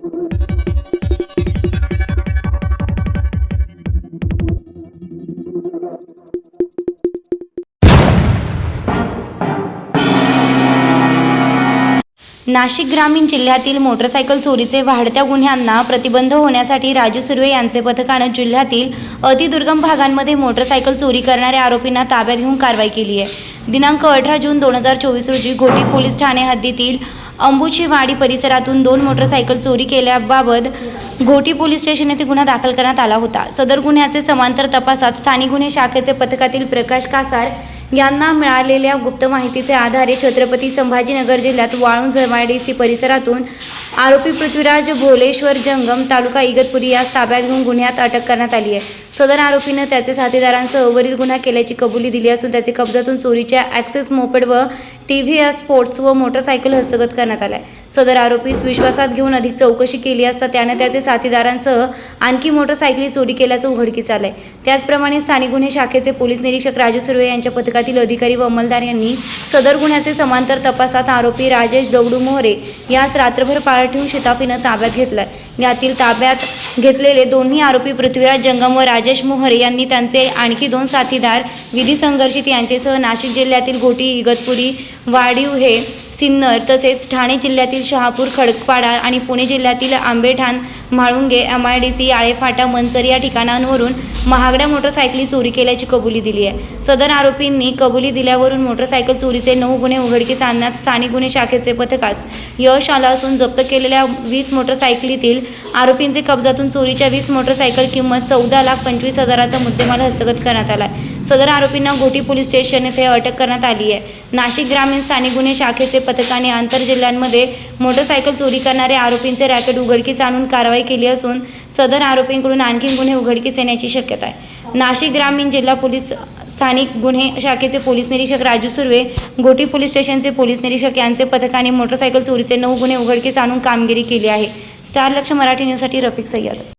Thank you. Nashik ग्रामीण जिल्ह्यातील motorcycle चोरीचे वाढत्या गुन्ह्यांना प्रतिबंध होण्यासाठी राजू सुर्वे यांचे पथकानं जिल्ह्यातील अतिदुर्गम भागांमध्ये मोटरसायकल चोरी करणाऱ्या आरोपींना ताब्यात घेऊन कारवाई केली आहे. दिनांक अठरा जून दोन हजार चोवीस रोजी घोटी पोलीस ठाणे हद्दीतील अंबुचीवाडी परिसरातून दोन मोटरसायकल चोरी केल्याबाबत घोटी पोलीस स्टेशन येथे गुन्हा दाखल करण्यात आला होता. सदर गुन्ह्याचे समांतर तपासात स्थानिक गुन्हे शाखेचे पथकातील प्रकाश कासार यांना मिळालेल्या गुप्त माहितीचे आधारे छत्रपती संभाजीनगर जिल्ह्यात वाळूंज सी परिसरातून आरोपी पृथ्वीराज भोलेश्वर जंगम तालुका इगतपुरी यास ताब्यात घेऊन गुन्ह्यात अटक करण्यात आली आहे. सदर आरोपीनं त्याचे साथीदारांसह वरील गुन्हा केल्याची कबुली दिली असून त्याचे कब्जातून चोरीच्या ॲक्सेस मोपेड व टी व्ही एस स्पोर्ट्स व मोटरसायकल हस्तगत करण्यात आलाय. सदर आरोपीस विश्वासात घेऊन अधिक चौकशी केली असता त्याने त्याचे साथीदारांसह आणखी मोटरसायकली चोरी केल्याचं उघडकीस आलंय. त्याचप्रमाणे स्थानिक गुन्हे शाखेचे पोलीस निरीक्षक राजू सुर्वे यांच्या पथकातील अधिकारी व अंमलदार यांनी सदर गुन्ह्याचे समांतर तपासात आरोपी राजेश दगडू मोहरे यास रात्रभर पाळत ठेवून शिताफीनं ताब्यात घेतलाय. यातील ताब्यात घेतलेले दोन्ही आरोपी पृथ्वीराज जंगम व राजेश मोहरे यांनी त्यांचे आणखी दोन साथीदार विधी संघर्षित यांचेसह नाशिक जिल्ह्यातील घोटी इगतपुरी वाडीव हे सिन्नर तसेच ठाणे जिल्ह्यातील शहापूर खडकपाडा आणि पुणे जिल्ह्यातील Ambethan Mhalunge M I D C Alephata Manchar या ठिकाणांवरून महागड्या मोटरसायकली चोरी केल्याची कबुली दिली आहे. सदर आरोपींनी कबुली दिल्यावरून मोटरसायकल चोरीचे नऊ गुन्हे उघडकीस आणण्यात स्थानिक गुन्हे शाखेचे पथकास यश आलं असून जप्त केलेल्या वीस मोटरसायकलीतील आरोपींचे कब्जातून चोरीच्या वीस मोटरसायकल किंमत चौदा लाख पंचवीस हजाराचा मुद्देमाल हस्तगत करण्यात आला आहे. सदर आरोपींना घोटी पोलीस स्टेशन येथे अटक करण्यात आली आहे. नाशिक ग्रामीण स्थानिक गुन्हे शाखेचे पथकाने आंतर जिल्ह्यांमध्ये मोटरसायकल चोरी करणाऱ्या आरोपींचे रॅकेट उघडकीस आणून कारवाई केली असून सदर आरोपींकडून आणखी गुन्हे उघडकीस येण्याची शक्यता आहे. नाशिक ग्रामीण जिल्हा पोलीस स्थानिक गुन्हे शाखेचे पोलीस निरीक्षक राजू सुर्वे घोटी पोलीस स्टेशनचे पोलीस निरीक्षक यांचे पथकाने मोटरसायकल चोरीचे नऊ गुन्हे उघडकीस आणून कामगिरी केली आहे. स्टार लक्ष मराठी न्यूजसाठी रफिक सय्यद.